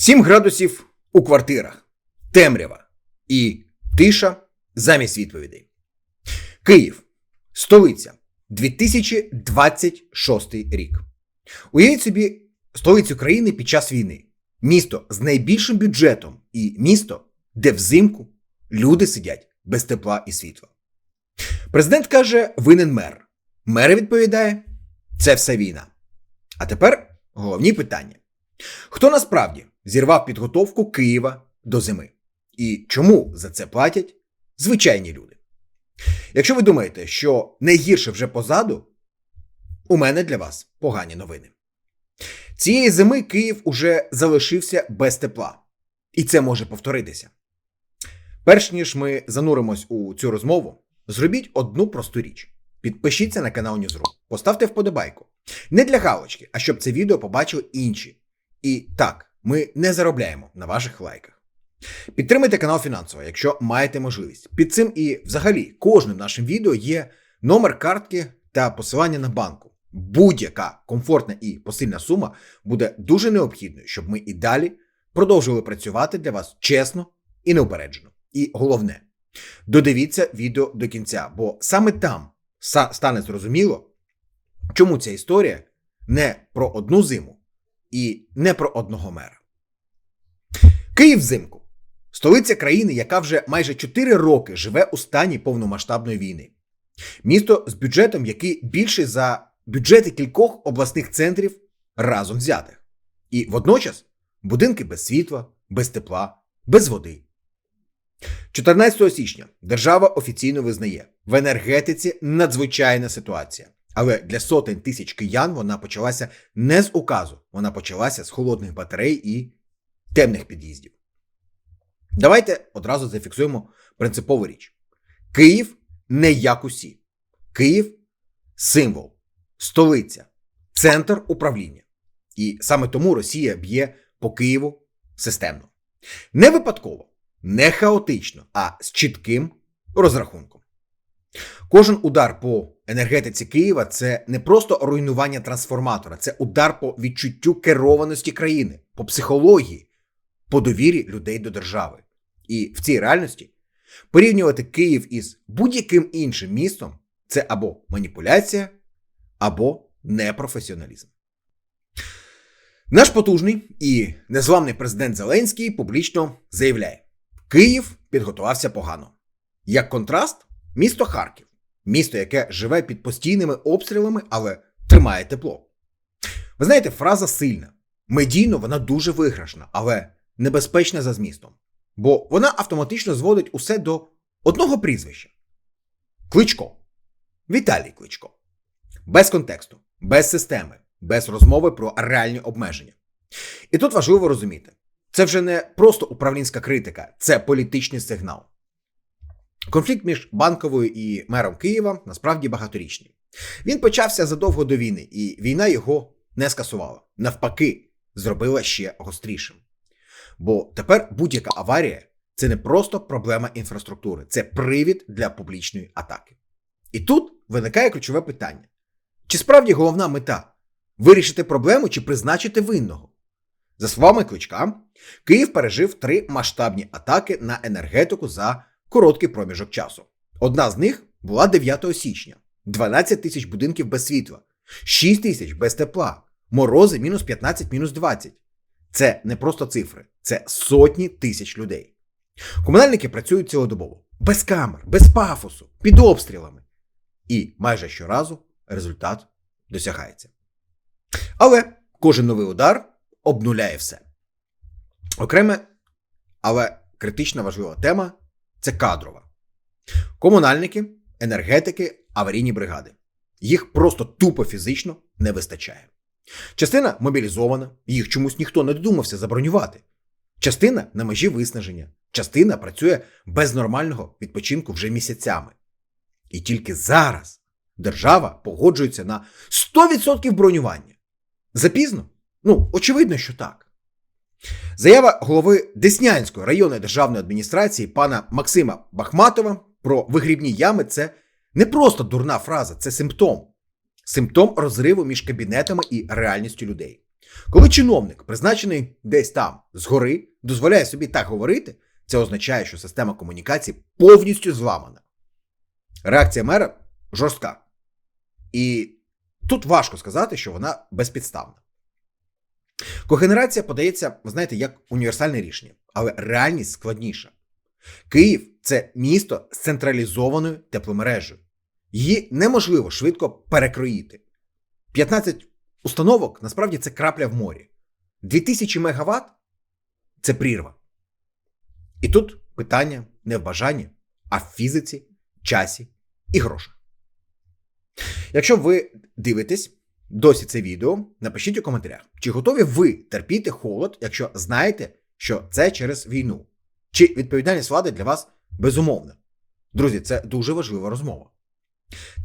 7 градусів у квартирах, темрява і тиша замість відповідей. Київ, столиця, 2026 рік. Уявіть собі столицю країни під час війни. Місто з найбільшим бюджетом і місто, де взимку люди сидять без тепла і світла. Президент каже: винен мер. Мер відповідає: це все війна. А тепер головні питання: хто насправді зірвав підготовку Києва до зими? І чому за це платять звичайні люди? Якщо ви думаєте, що найгірше вже позаду, у мене для вас погані новини. Цієї зими Київ уже залишився без тепла, і це може повторитися. Перш ніж ми зануримось у цю розмову, зробіть одну просту річ: підпишіться на канал Newsroom, поставте вподобайку. Не для галочки, а щоб це відео побачили інші. І так, ми не заробляємо на ваших лайках. Підтримайте канал фінансово, якщо маєте можливість. Під цим і взагалі кожним нашим відео є номер картки та посилання на банку. Будь-яка комфортна і посильна сума буде дуже необхідною, щоб ми і далі продовжували працювати для вас чесно і неупереджено. І головне, додивіться відео до кінця, бо саме там стане зрозуміло, чому ця історія не про одну зиму і не про одного мера. Київ взимку столиця країни, яка вже майже 4 роки живе у стані повномасштабної війни. Місто з бюджетом, який більший за бюджети кількох обласних центрів разом взятих. І водночас будинки без світла, без тепла, без води. 14 січня держава офіційно визнає в енергетиці надзвичайна ситуація. Але для сотень тисяч киян вона почалася не з указу, вона почалася з холодних батарей і темних під'їздів. Давайте одразу зафіксуємо принципову річ: Київ не як усі. Київ символ, столиця, центр управління. І саме тому Росія б'є по Києву системно. Не випадково, не хаотично, а з чітким розрахунком. Кожен удар по енергетиці Києва це не просто руйнування трансформатора, це удар по відчуттю керованості країни, по психології, по довірі людей до держави. І в цій реальності порівнювати Київ із будь-яким іншим містом це або маніпуляція, або непрофесіоналізм. Наш потужний і незламний президент Зеленський публічно заявляє: Київ підготувався погано. Як контраст, місто Харків, місто, яке живе під постійними обстрілами, але тримає тепло. Ви знаєте, фраза сильна. Медійно вона дуже виграшна, але небезпечна за змістом. Бо вона автоматично зводить усе до одного прізвища: Кличко. Віталій Кличко. Без контексту, без системи, без розмови про реальні обмеження. І тут важливо розуміти: це вже не просто управлінська критика, це політичний сигнал. Конфлікт між банковою і мером Києва насправді багаторічний. Він почався задовго до війни, і війна його не скасувала. Навпаки, зробила ще гострішим. Бо тепер будь-яка аварія це не просто проблема інфраструктури, це привід для публічної атаки. І тут виникає ключове питання: чи справді головна мета вирішити проблему чи призначити винного? За словами кличка, Київ пережив три масштабні атаки на енергетику за короткий проміжок часу. Одна з них була 9 січня: 12 тисяч будинків без світла, 6 тисяч без тепла, морози мінус 15, мінус 20. Це не просто цифри, це сотні тисяч людей. Комунальники працюють цілодобово, без камер, без пафосу, під обстрілами. І майже щоразу результат досягається. Але кожен новий удар обнуляє все. Окреме, але критично важлива тема це кадрова. Комунальники, енергетики, аварійні бригади. Їх просто тупо фізично не вистачає. Частина мобілізована, їх чомусь ніхто не додумався забронювати. Частина на межі виснаження, частина працює без нормального відпочинку вже місяцями. І тільки зараз держава погоджується на 100% бронювання. Запізно? Ну, очевидно, що так. Заява голови Деснянської районної державної адміністрації пана Максима Бахматова про вигрібні ями це не просто дурна фраза, це симптом. Симптом розриву між кабінетами і реальністю людей. Коли чиновник, призначений десь там згори, дозволяє собі так говорити, це означає, що система комунікації повністю зламана. Реакція мера жорстка. І тут важко сказати, що вона безпідставна. Когенерація подається, знаєте, як універсальне рішення, але реальність складніша. Київ це місто з централізованою тепломережею. Її неможливо швидко перекроїти. 15 установок насправді це крапля в морі. 2000 МВт це прірва. І тут питання не в бажанні, а в фізиці, часі і грошах. Якщо ви дивитесь досі це відео, напишіть у коментарях, чи готові ви терпіти холод, якщо знаєте, що це через війну. Чи відповідальність влади для вас безумовна? Друзі, це дуже важлива розмова.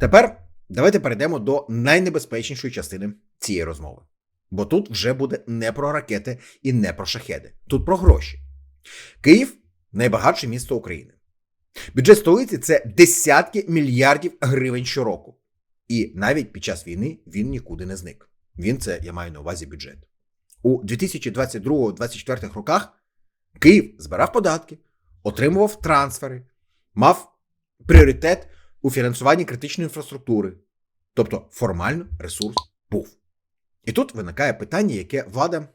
Тепер давайте перейдемо до найнебезпечнішої частини цієї розмови. Бо тут вже буде не про ракети і не про шахеди. Тут про гроші. Київ найбагатше місто України. Бюджет столиці це десятки мільярдів гривень щороку. І навіть під час війни він нікуди не зник. Він це я маю на увазі бюджет. У 2022-2024 роках Київ збирав податки, отримував трансфери, мав пріоритет у фінансуванні критичної інфраструктури. Тобто формально ресурс був. І тут виникає питання, яке влада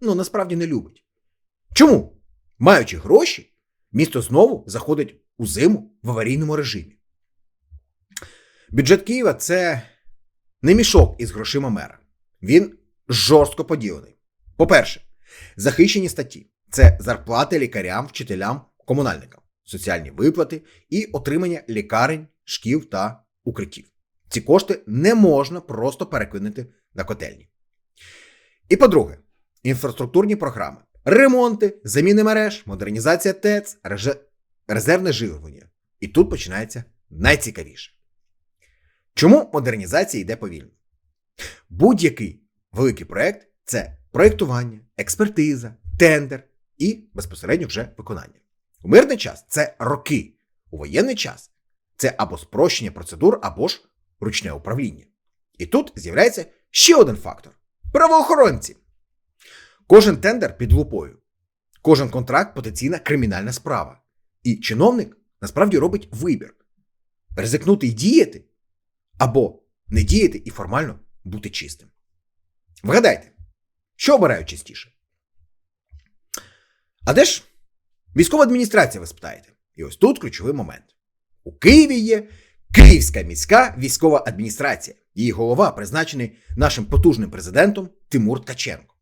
ну, насправді не любить. Чому, маючи гроші, місто знову заходить у зиму в аварійному режимі? Бюджет Києва це не мішок із грошима мера. Він жорстко поділений. По-перше, захищені статті це зарплати лікарям, вчителям, комунальникам, соціальні виплати і отримання лікарень, шкіл та укриттів. Ці кошти не можна просто перекинути на котельні. І по-друге, інфраструктурні програми, ремонти, заміни мереж, модернізація ТЕЦ, резервне живлення. І тут починається найцікавіше. Чому модернізація йде повільно? Будь-який великий проєкт це проєктування, експертиза, тендер і безпосередньо вже виконання. У мирний час це роки, у воєнний час це або спрощення процедур, або ж ручне управління. І тут з'являється ще один фактор правоохоронці. Кожен тендер під лупою, кожен контракт потенційна кримінальна справа. І чиновник насправді робить вибір: ризикнути і діяти або не діяти і формально бути чистим. Вгадайте, що обирають частіше? А де ж військова адміністрація, ви спитаєте? І ось тут ключовий момент. У Києві є Київська міська військова адміністрація. Її голова призначений нашим потужним президентом Тимур Ткаченко.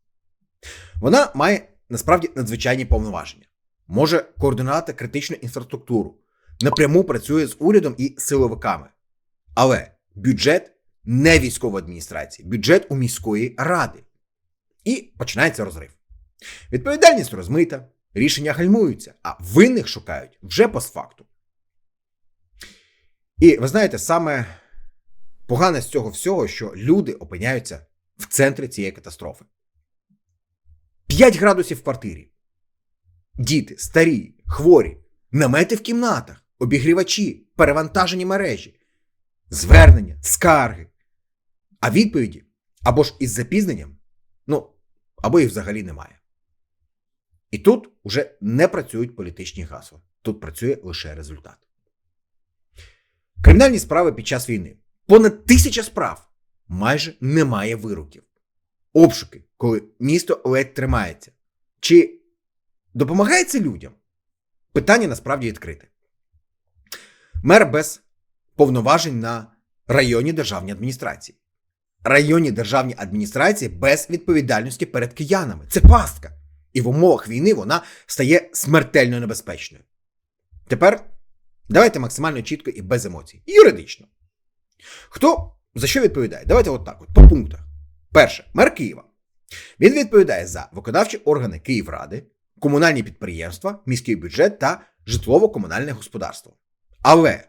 Вона має насправді надзвичайні повноваження, може координувати критичну інфраструктуру, напряму працює з урядом і силовиками. Але бюджет не військової адміністрації, бюджет у міської ради. І починається розрив. Відповідальність розмита, рішення гальмуються, а винних шукають вже постфакту. І ви знаєте, саме погане з цього всього, що люди опиняються в центрі цієї катастрофи. 5 градусів в квартирі. Діти, старі, хворі, намети в кімнатах, обігрівачі, перевантажені мережі, звернення, скарги. А відповіді або ж із запізненням, ну, або їх взагалі немає. І тут вже не працюють політичні гасла. Тут працює лише результат. Кримінальні справи під час війни. Понад тисяча справ майже немає вироків. Обшуки, коли місто ледь тримається. Чи допомагає це людям? Питання насправді відкрите. Мер без повноважень на районні державні адміністрації. Районні державні адміністрації без відповідальності перед киянами. Це пастка. І в умовах війни вона стає смертельно небезпечною. Тепер давайте максимально чітко і без емоцій. Юридично. Хто за що відповідає? Давайте от так, от, по пунктах. Перше, мер Києва. Він відповідає за виконавчі органи Київради, комунальні підприємства, міський бюджет та житлово-комунальне господарство. Але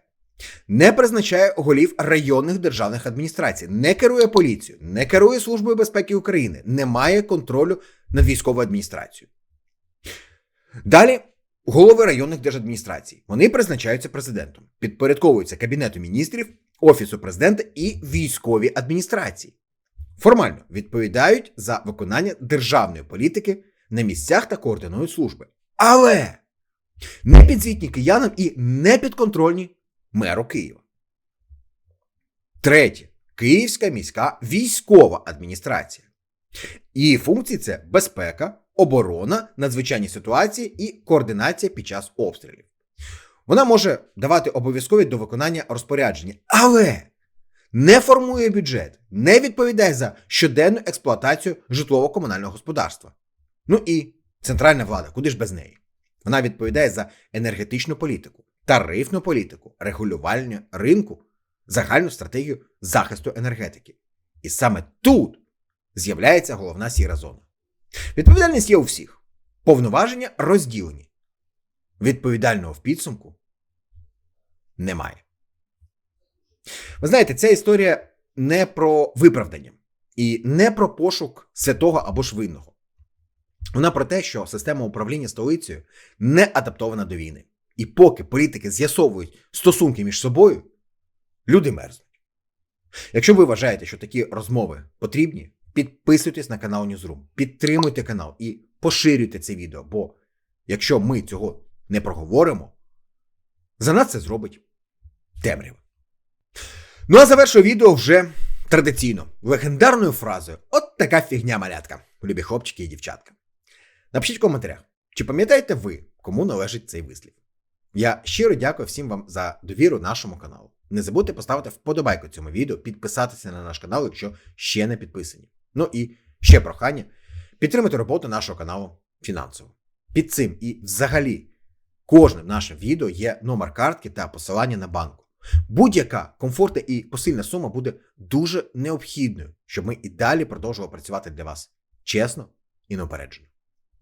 не призначає голів районних державних адміністрацій, не керує поліцією, не керує Службою безпеки України, не має контролю над військовою адміністрацією. Далі голови районних держадміністрацій. Вони призначаються президентом, підпорядковуються Кабінету міністрів, Офісу президента і військовій адміністрації. формально відповідають за виконання державної політики на місцях та координують служби. Але не підзвітні киянам і не підконтрольні меру Києва. Третє. Київська міська військова адміністрація. Її функції це безпека, оборона, надзвичайні ситуації і координація під час обстрілів. Вона може давати обов'язкові до виконання розпорядження, але не формує бюджет, не відповідає за щоденну експлуатацію житлово-комунального господарства. Ну і центральна влада, куди ж без неї? Вона відповідає за енергетичну політику, тарифну політику, регулювання ринку, загальну стратегію захисту енергетики. І саме тут з'являється головна сіра зона. Відповідальність є у всіх. Повноваження розділені. Відповідального в підсумку немає. Ви знаєте, ця історія не про виправдання і не про пошук святого або ж винного. Вона про те, що система управління столицею не адаптована до війни. І поки політики з'ясовують стосунки між собою, люди мерзнуть. Якщо ви вважаєте, що такі розмови потрібні, підписуйтесь на канал Newsroom, підтримуйте канал і поширюйте це відео, бо якщо ми цього не проговоримо, за нас це зробить темрява. Ну а завершую відео вже традиційно, легендарною фразою: От така фігня малятка, любі хлопчики і дівчатка. Напишіть в коментарях, чи пам'ятаєте ви, кому належить цей вислів? Я щиро дякую всім вам за довіру нашому каналу. Не забудьте поставити вподобайку цьому відео, підписатися на наш канал, якщо ще не підписані. Ну і ще прохання підтримати роботу нашого каналу фінансово. Під цим і взагалі кожним нашим відео є номер картки та посилання на банку. Будь-яка комфортна і посильна сума буде дуже необхідною, щоб ми і далі продовжували працювати для вас чесно і неупереджено.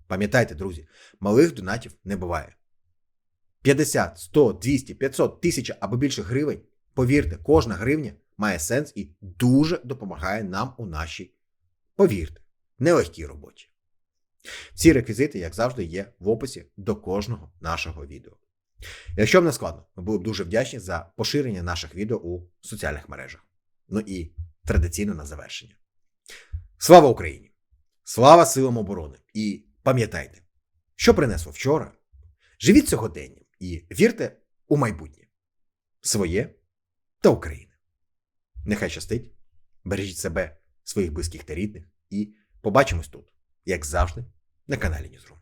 Пам'ятайте, друзі, малих донатів не буває. 50, 100, 200, 500, 1000 або більше гривень. Повірте, кожна гривня має сенс і дуже допомагає нам у нашій, повірте, нелегкій роботі. Всі реквізити, як завжди, є в описі до кожного нашого відео. Якщо вам не складно, ми були б дуже вдячні за поширення наших відео у соціальних мережах. Ну і традиційно на завершення. Слава Україні! Слава силам оборони! І пам'ятайте, що принесло вчора. Живіть сьогоденням і вірте у майбутнє своє та України. Нехай щастить, бережіть себе, своїх близьких та рідних, і побачимось тут, як завжди, на каналі Ньюзрум.